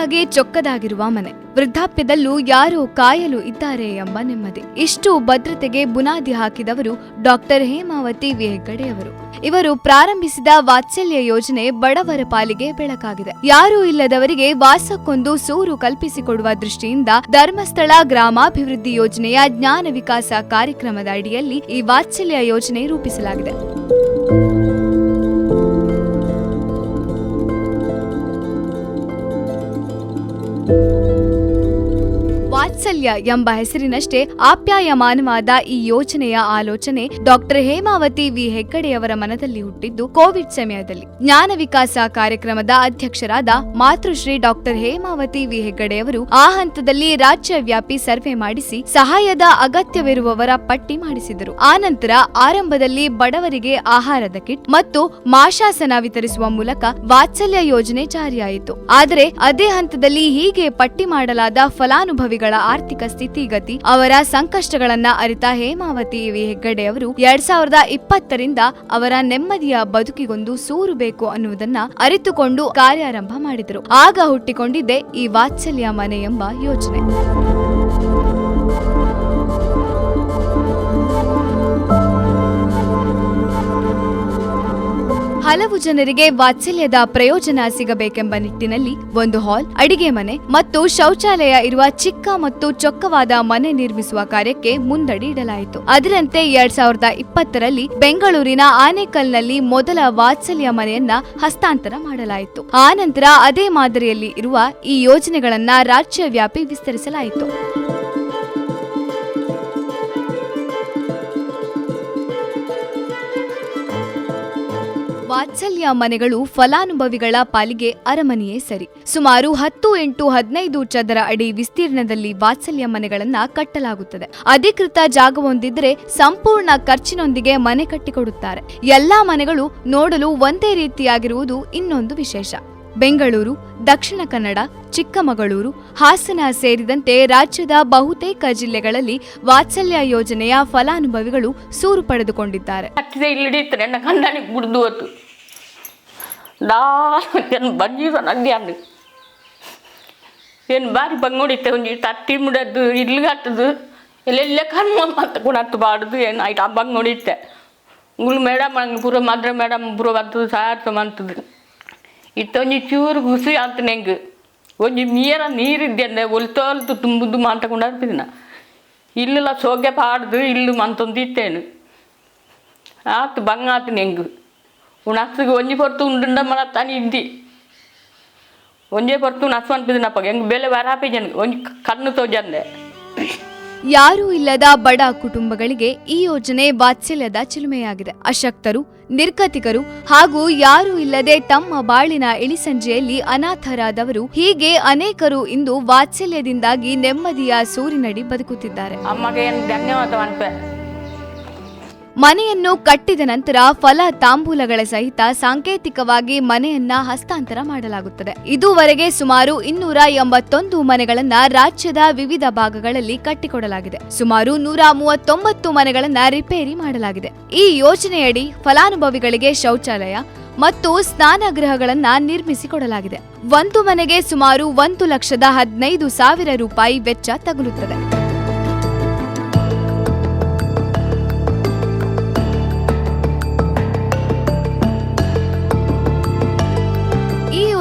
ಆಗಾಗ್ಗೆ ಚೊಕ್ಕದಾಗಿರುವ ಮನೆ. ವೃದ್ಧಾಪ್ಯದಲ್ಲೂ ಯಾರೋ ಕಾಯಲು ಇದ್ದಾರೆ ಎಂಬ ನೆಮ್ಮದಿ. ಇಷ್ಟು ಭದ್ರತೆಗೆ ಬುನಾದಿ ಹಾಕಿದವರು ಡಾಕ್ಟರ್ ಹೇಮಾವತಿ ವಿ ಹೆಗ್ಗಡೆಯವರು ಇವರು ಪ್ರಾರಂಭಿಸಿದ ವಾತ್ಸಲ್ಯ ಯೋಜನೆ ಬಡವರ ಪಾಲಿಗೆ ಬೆಳಕಾಗಿದೆ. ಯಾರೂ ಇಲ್ಲದವರಿಗೆ ವಾಸಕ್ಕೊಂದು ಸೂರು ಕಲ್ಪಿಸಿಕೊಡುವ ದೃಷ್ಟಿಯಿಂದ ಧರ್ಮಸ್ಥಳ ಗ್ರಾಮಾಭಿವೃದ್ಧಿ ಯೋಜನೆಯ ಜ್ಞಾನ ವಿಕಾಸ ಕಾರ್ಯಕ್ರಮದ ಅಡಿಯಲ್ಲಿ ಈ ವಾತ್ಸಲ್ಯ ಯೋಜನೆ ರೂಪಿಸಲಾಗಿದೆ. ವಾತ್ಸಲ್ಯ ಎಂಬ ಹೆಸರಿನಷ್ಟೇ ಆಪ್ಯಾಯಮಾನವಾದ ಈ ಯೋಜನೆಯ ಆಲೋಚನೆ ಡಾಕ್ಟರ್ ಹೇಮಾವತಿ ವಿ ಹೆಗ್ಗಡೆಯವರ ಮನದಲ್ಲಿ ಹುಟ್ಟಿದ್ದು ಕೋವಿಡ್ ಸಮಯದಲ್ಲಿ. ಜ್ಞಾನ ವಿಕಾಸ ಕಾರ್ಯಕ್ರಮದ ಅಧ್ಯಕ್ಷರಾದ ಮಾತೃಶ್ರೀ ಡಾಕ್ಟರ್ ಹೇಮಾವತಿ ವಿ ಹೆಗ್ಗಡೆಯವರು ಆ ಹಂತದಲ್ಲಿ ರಾಜ್ಯವ್ಯಾಪಿ ಸರ್ವೆ ಮಾಡಿಸಿ ಸಹಾಯದ ಅಗತ್ಯವಿರುವವರ ಪಟ್ಟಿ ಮಾಡಿಸಿದರು. ಆನಂತರ ಆರಂಭದಲ್ಲಿ ಬಡವರಿಗೆ ಆಹಾರದ ಕಿಟ್ ಮತ್ತು ಮಾಶಾಸನ ವಿತರಿಸುವ ಮೂಲಕ ವಾತ್ಸಲ್ಯ ಯೋಜನೆ ಜಾರಿಯಾಯಿತು. ಆದರೆ ಅದೇ ಹಂತದಲ್ಲಿ ಹೀಗೆ ಪಟ್ಟಿ ಮಾಡಲಾದ ಫಲಾನುಭವಿಗಳ ಆರ್ಥಿಕ ಸ್ಥಿತಿಗತಿ, ಅವರ ಸಂಕಷ್ಟಗಳನ್ನ ಅರಿತ ಹೇಮಾವತಿ ವಿ. ಹೆಗ್ಗಡೆ ಅವರು ಎರಡ್ ಸಾವಿರದ ಇಪ್ಪತ್ತರಿಂದ ಅವರ ನೆಮ್ಮದಿಯ ಬದುಕಿಗೊಂದು ಸೂರು ಬೇಕು ಅನ್ನುವುದನ್ನ ಅರಿತುಕೊಂಡು ಕಾರ್ಯಾರಂಭ ಮಾಡಿದರು. ಆಗ ಹುಟ್ಟಿಕೊಂಡಿದ್ದೆ ಈ ವಾತ್ಸಲ್ಯ ಮನೆ ಎಂಬ ಯೋಜನೆ. ಹಲವು ಜನರಿಗೆ ವಾತ್ಸಲ್ಯದ ಪ್ರಯೋಜನ ಸಿಗಬೇಕೆಂಬ ನಿಟ್ಟಿನಲ್ಲಿ ಒಂದು ಹಾಲ್, ಅಡಿಗೆ ಮನೆ ಮತ್ತು ಶೌಚಾಲಯ ಇರುವ ಚಿಕ್ಕ ಮತ್ತು ಚೊಕ್ಕವಾದ ಮನೆ ನಿರ್ಮಿಸುವ ಕಾರ್ಯಕ್ಕೆ ಮುಂದಡಿ ಇಡಲಾಯಿತು. ಅದರಂತೆ ಎರಡ್ ಸಾವಿರದ ಇಪ್ಪತ್ತರಲ್ಲಿ ಬೆಂಗಳೂರಿನ ಆನೇಕಲ್ನಲ್ಲಿ ಮೊದಲ ವಾತ್ಸಲ್ಯ ಮನೆಯನ್ನ ಹಸ್ತಾಂತರ ಮಾಡಲಾಯಿತು. ಆನಂತರ ಅದೇ ಮಾದರಿಯಲ್ಲಿ ಇರುವ ಈ ಯೋಜನೆಗಳನ್ನ ರಾಜ್ಯವ್ಯಾಪಿ ವಿಸ್ತರಿಸಲಾಯಿತು. ವಾತ್ಸಲ್ಯ ಮನೆಗಳು ಫಲಾನುಭವಿಗಳ ಪಾಲಿಗೆ ಅರಮನೆಯೇ ಸರಿ. ಸುಮಾರು ಹತ್ತು ಎಂಟು ಹದಿನೈದು ಚದರ ಅಡಿ ವಿಸ್ತೀರ್ಣದಲ್ಲಿ ವಾತ್ಸಲ್ಯ ಮನೆಗಳನ್ನ ಕಟ್ಟಲಾಗುತ್ತದೆ. ಅಧಿಕೃತ ಜಾಗವೊಂದಿದ್ರೆ ಸಂಪೂರ್ಣ ಖರ್ಚಿನೊಂದಿಗೆ ಮನೆ ಕಟ್ಟಿಕೊಡುತ್ತಾರೆ. ಎಲ್ಲಾ ಮನೆಗಳು ನೋಡಲು ಒಂದೇ ರೀತಿಯಾಗಿರುವುದು ಇನ್ನೊಂದು ವಿಶೇಷ. ಬೆಂಗಳೂರು, ದಕ್ಷಿಣ ಕನ್ನಡ, ಚಿಕ್ಕಮಗಳೂರು, ಹಾಸನ ಸೇರಿದಂತೆ ರಾಜ್ಯದ ಬಹುತೇಕ ಜಿಲ್ಲೆಗಳಲ್ಲಿ ವಾತ್ಸಲ್ಯ ಯೋಜನೆಯ ಫಲಾನುಭವಿಗಳು ಸೂರು ಪಡೆದುಕೊಂಡಿದ್ದಾರೆ. ಏನು ಬಾರಿ ಬಂಗೋಡಿತ್ತೆ ಒಂಜಿ ತಟ್ಟಿ ಮುಡದ್ದು ಇಲ್ಲಿಗೆ ಹತ್ತದು ಎಲ್ಲೆಲ್ಲ ಕರ್ಮ ಮತ್ತೆ ಗುಣತ್ತು ಬಾಡುದು ಏನು ಆಯ್ತು, ಆ ಬಂಗೋಡಿತ್ತೆ ಉಂಗ್ಳು ಮೇಡಮ್ ಹಂಗೆ ಪೂರ ಮದ್ರ ಮೇಡಮ್, ಪೂರ ಬರ್ತದೆ ಸಾರ್ಥ ಮಂತದು ಇತ್ತೊಂಜಿ ಚೂರು ಖುಷಿ ಅಂತ ನೆಂಗ್. ಒಂಜಿ ನೀರ ನೀರಿದ್ದೆ ಒಲ್ತೋಲ್ತು ತುಂಬುದು ಮಾಂತಕೊಂಡು ಅರ್ಪಿದಿನ ಇಲ್ಲೆಲ್ಲ ಸೋಗೆ ಪಾಡ್ದು ಇಲ್ಲು ಮಂತೊಂದು ಇತ್ತೇನು. ಆತು ಬಂಗ ಆತು ನೆಂಗು. ಉಣಸ್ಸಿಗೆ ಒಂಜಿ ಪೊರ್ತು ಉಂಡುಂಡ ಮನ ತಾನೆ ಇದ್ದಿ. ಒಂಜೇ ಪೊರ್ತು ನಸು ಅನ್ಪಿದಿನಪ್ಪ, ಹೆಂಗೆ ಬೆಲೆ ವರಾಪಿ ಜನ ಒಂಜಿ ಕಣ್ಣು ತೋಜಂದೆ. ಯಾರೂ ಇಲ್ಲದ ಬಡ ಕುಟುಂಬಗಳಿಗೆ ಈ ಯೋಜನೆ ವಾತ್ಸಲ್ಯದ ಚಿಲುಮೆಯಾಗಿದೆ. ಅಶಕ್ತರು, ನಿರ್ಗತಿಕರು ಹಾಗೂ ಯಾರೂ ಇಲ್ಲದೆ ತಮ್ಮ ಬಾಳಿನ ಇಳಿಸಂಜೆಯಲ್ಲಿ ಅನಾಥರಾದವರು ಹೀಗೆ ಅನೇಕರು ಇಂದು ವಾತ್ಸಲ್ಯದಿಂದಾಗಿ ನೆಮ್ಮದಿಯ ಸೂರಿನಡಿ ಬದುಕುತ್ತಿದ್ದಾರೆ. ಮನೆಯನ್ನು ಕಟ್ಟಿದ ನಂತರ ಫಲ ತಾಂಬೂಲಗಳ ಸಹಿತ ಸಾಂಕೇತಿಕವಾಗಿ ಮನೆಯನ್ನ ಹಸ್ತಾಂತರ ಮಾಡಲಾಗುತ್ತದೆ. ಇದುವರೆಗೆ ಸುಮಾರು ಇನ್ನೂರ ಎಂಬತ್ತೊಂದು ಮನೆಗಳನ್ನ ರಾಜ್ಯದ ವಿವಿಧ ಭಾಗಗಳಲ್ಲಿ ಕಟ್ಟಿಕೊಡಲಾಗಿದೆ. ಸುಮಾರು ನೂರ ಮೂವತ್ತೊಂಬತ್ತು ಮನೆಗಳನ್ನ ರಿಪೇರಿ ಮಾಡಲಾಗಿದೆ. ಈ ಯೋಜನೆಯಡಿ ಫಲಾನುಭವಿಗಳಿಗೆ ಶೌಚಾಲಯ ಮತ್ತು ಸ್ನಾನಗೃಹಗಳನ್ನ ನಿರ್ಮಿಸಿಕೊಡಲಾಗಿದೆ. ಒಂದು ಮನೆಗೆ ಸುಮಾರು ಒಂದು ಲಕ್ಷದ ಹದಿನೈದು ಸಾವಿರ ರೂಪಾಯಿ ವೆಚ್ಚ ತಗುಲುತ್ತದೆ.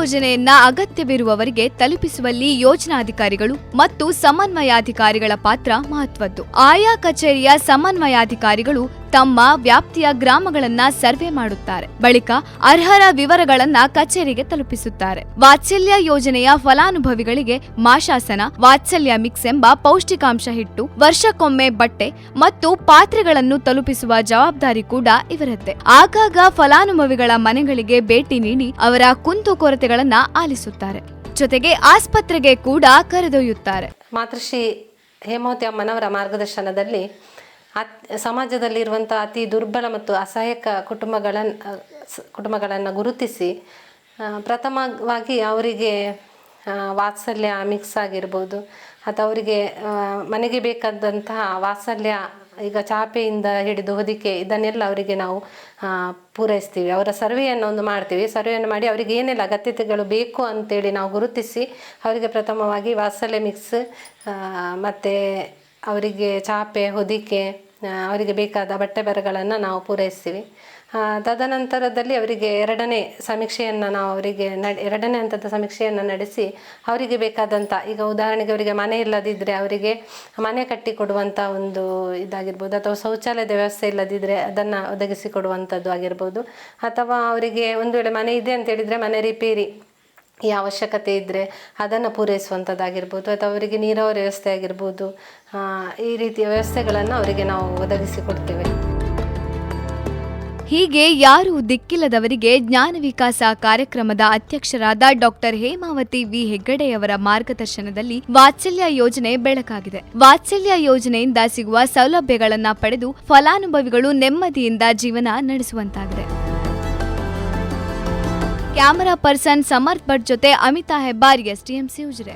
ಯೋಜನೆಯನ್ನ ಅಗತ್ಯವಿರುವವರಿಗೆ ತಲುಪಿಸುವಲ್ಲಿ ಯೋಜನಾಧಿಕಾರಿಗಳು ಮತ್ತು ಸಮನ್ವಯಾಧಿಕಾರಿಗಳ ಪಾತ್ರ ಮಹತ್ವದ್ದು. ಆಯಾ ಕಚೇರಿಯ ಸಮನ್ವಯಾಧಿಕಾರಿಗಳು ತಮ್ಮ ವ್ಯಾಪ್ತಿಯ ಗ್ರಾಮಗಳನ್ನ ಸರ್ವೆ ಮಾಡುತ್ತಾರೆ. ಬಳಿಕ ಅರ್ಹರ ವಿವರಗಳನ್ನ ಕಚೇರಿಗೆ ತಲುಪಿಸುತ್ತಾರೆ. ವಾತ್ಸಲ್ಯ ಯೋಜನೆಯ ಫಲಾನುಭವಿಗಳಿಗೆ ಮಾಶಾಸನ, ವಾತ್ಸಲ್ಯ ಮಿಕ್ಸ್ ಎಂಬ ಪೌಷ್ಟಿಕಾಂಶ ಹಿಟ್ಟು, ವರ್ಷಕ್ಕೊಮ್ಮೆ ಬಟ್ಟೆ ಮತ್ತು ಪಾತ್ರೆಗಳನ್ನು ತಲುಪಿಸುವ ಜವಾಬ್ದಾರಿ ಕೂಡ ಇವರದ್ದೇ. ಆಗಾಗ ಫಲಾನುಭವಿಗಳ ಮನೆಗಳಿಗೆ ಭೇಟಿ ನೀಡಿ ಅವರ ಕುಂದುಕೊರತೆಗಳನ್ನ ಆಲಿಸುತ್ತಾರೆ. ಜೊತೆಗೆ ಆಸ್ಪತ್ರೆಗೆ ಕೂಡ ಕರೆದೊಯ್ಯುತ್ತಾರೆ. ಮಾತೃಶ್ರೀ ಹೇಮಾವತಿ ಅಮ್ಮನವರ ಮಾರ್ಗದರ್ಶನದಲ್ಲಿ ಅತ್ ಸಮಾಜದಲ್ಲಿರುವಂಥ ಅತಿ ದುರ್ಬಲ ಮತ್ತು ಅಸಹಾಯಕ ಕುಟುಂಬಗಳನ್ನು ಕುಟುಂಬಗಳನ್ನು ಗುರುತಿಸಿ ಪ್ರಥಮವಾಗಿ ಅವರಿಗೆ ವಾತ್ಸಲ್ಯ ಮಿಕ್ಸ್ ಆಗಿರ್ಬೋದು, ಅಥವಾ ಅವರಿಗೆ ಮನೆಗೆ ಬೇಕಾದಂತಹ ವಾತ್ಸಲ್ಯ, ಈಗ ಚಾಪೆಯಿಂದ ಹಿಡಿದು ಹೊದಿಕೆ, ಇದನ್ನೆಲ್ಲ ಅವರಿಗೆ ನಾವು ಪೂರೈಸ್ತೀವಿ. ಅವರ ಸರ್ವೆಯನ್ನು ಒಂದು ಮಾಡ್ತೀವಿ. ಸರ್ವೆಯನ್ನು ಮಾಡಿ ಅವರಿಗೆ ಏನೆಲ್ಲ ಅಗತ್ಯತೆಗಳು ಬೇಕು ಅಂತೇಳಿ ನಾವು ಗುರುತಿಸಿ, ಅವರಿಗೆ ಪ್ರಥಮವಾಗಿ ವಾತ್ಸಲ್ಯ ಮಿಕ್ಸ್ ಮತ್ತು ಅವರಿಗೆ ಚಾಪೆ, ಹೊದಿಕೆ ಅವರಿಗೆ ಬೇಕಾದ ಬಟ್ಟೆ ಬರಗಳನ್ನು ನಾವು ಪೂರೈಸ್ತೀವಿ. ತದನಂತರದಲ್ಲಿ ಅವರಿಗೆ ಎರಡನೇ ಸಮೀಕ್ಷೆಯನ್ನು ನಾವು ಅವರಿಗೆ ನಡೆ, ಎರಡನೇ ಹಂತದ ಸಮೀಕ್ಷೆಯನ್ನು ನಡೆಸಿ ಅವರಿಗೆ ಬೇಕಾದಂಥ ಈಗ ಉದಾಹರಣೆಗೆ ಅವರಿಗೆ ಮನೆ ಇಲ್ಲದಿದ್ದರೆ ಅವರಿಗೆ ಮನೆ ಕಟ್ಟಿಕೊಡುವಂಥ ಒಂದು ಇದಾಗಿರ್ಬೋದು, ಅಥವಾ ಶೌಚಾಲಯದ ವ್ಯವಸ್ಥೆ ಇಲ್ಲದಿದ್ದರೆ ಅದನ್ನು ಒದಗಿಸಿಕೊಡುವಂಥದ್ದು ಆಗಿರ್ಬೋದು, ಅಥವಾ ಅವರಿಗೆ ಒಂದು ವೇಳೆ ಮನೆ ಇದೆ ಅಂತ ಹೇಳಿದರೆ ಮನೆ ರಿಪೇರಿ ಈ ಅವಶ್ಯಕತೆ ಇದ್ದರೆ ಅದನ್ನು ಪೂರೈಸುವಂಥದ್ದಾಗಿರ್ಬೋದು ಅಥವಾ ಅವರಿಗೆ ನೀರಾವರಿ ವ್ಯವಸ್ಥೆ ಆಗಿರ್ಬೋದು ಈ ರೀತಿಯ ವ್ಯವಸ್ಥೆಗಳನ್ನು ಅವರಿಗೆ ನಾವು ಒದಗಿಸಿಕೊಡ್ತೇವೆ ಹೀಗೆ ಯಾರು ದಿಕ್ಕಿಲ್ಲದವರಿಗೆ ಜ್ಞಾನ ವಿಕಾಸ ಕಾರ್ಯಕ್ರಮದ ಅಧ್ಯಕ್ಷರಾದ ಡಾಕ್ಟರ್ ಹೇಮಾವತಿ ವಿ. ಹೆಗ್ಗಡೆಯವರ ಮಾರ್ಗದರ್ಶನದಲ್ಲಿ ವಾತ್ಸಲ್ಯ ಯೋಜನೆ ಬೆಳಕಾಗಿದೆ. ವಾತ್ಸಲ್ಯ ಯೋಜನೆಯಿಂದ ಸಿಗುವ ಸೌಲಭ್ಯಗಳನ್ನು ಪಡೆದು ಫಲಾನುಭವಿಗಳು ನೆಮ್ಮದಿಯಿಂದ ಜೀವನ ನಡೆಸುವಂತಾಗಿದೆ. ಕ್ಯಾಮರಾ ಪರ್ಸನ್ ಸಮರ್ಥ್ ಭಟ್ ಜೊತೆ ಅಮಿತಾ ಹೆಬ್ಬಾರ್ ಎಸ್ಟಿಎಂಸಿ ಉಜಿರೆ